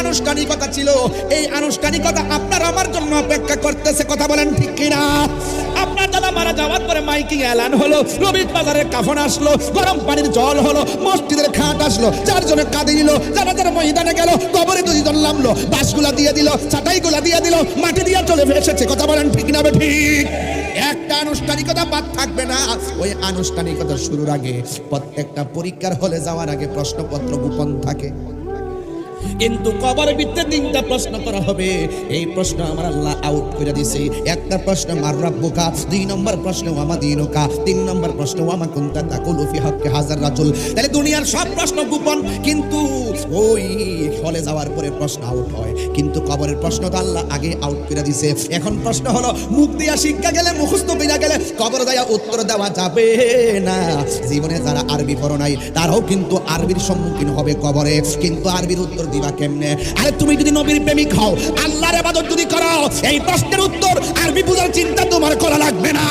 আনুষ্ঠানিকতা ছিল। এই আনুষ্ঠানিকতা আপনার আমার জন্য অপেক্ষা করতেছে, কথা বলেন ঠিক কিনা? আপনার দাদা মারা যাওয়ার পরে মাইকিং এলান হলো রবিত বাজারের কাফন আসলো, গরম পানির জল হলো, মসজিদের খাট আসলো, চারজনে কাঁদে নিল যারা যারা ময়দানে গেল, কবরে দুইজন নামলো বাসগুলা দিয়ে দিল চাটাইগুলা দিয়ে দিল, মাটি দিয়ে চলে এসেছে, কথা বলেন ঠিক না ঠিক একটা আনুষ্ঠানিকতা বাদ থাকবে না। ওই আনুষ্ঠানিকতা শুরুর আগে প্রত্যেকটা পরীক্ষার হলে যাওয়ার আগে প্রশ্নপত্র গোপন থাকে। কিন্তু কবর ভিত্তে তিনটা প্রশ্ন করা হবে। এই প্রশ্ন আমার আল্লাহ আউট করে দিছে একটা প্রশ্ন, মার রাব্বুকা দুই নম্বর প্রশ্ন, ওয়ামা দিনুকা তিন নম্বর প্রশ্ন, ওয়ামা কুনতা তাকুলু ফি হাক্কি হাজার রাজুল তাহলে দুনিয়ার সব প্রশ্ন গোপন, কিন্তু ওই হলে যাওয়ার পরে প্রশ্ন আউট হয়। কিন্তু কবরের প্রশ্ন তো আল্লাহ আগে আউট করে দিছে এখন প্রশ্ন হলো, মুখ দিয়া শিক্ষা গেলে, মুখস্থ বিনা গেলে কবর দেয়া উত্তর দেওয়া যাবে না? জীবনে যারা আরবি পড়ো নাই, তারাও কিন্তু আরবির সম্মুখীন হবে কবরে। কিন্তু আরবির উত্তর দিবা কেমনে? আরে তুমি যদি নবীর প্রেমিক হও, আল্লাহর ইবাদত যদি করো, এই প্রশ্নের উত্তর আরবি বুঝার চিন্তা তোমার করা লাগবে না।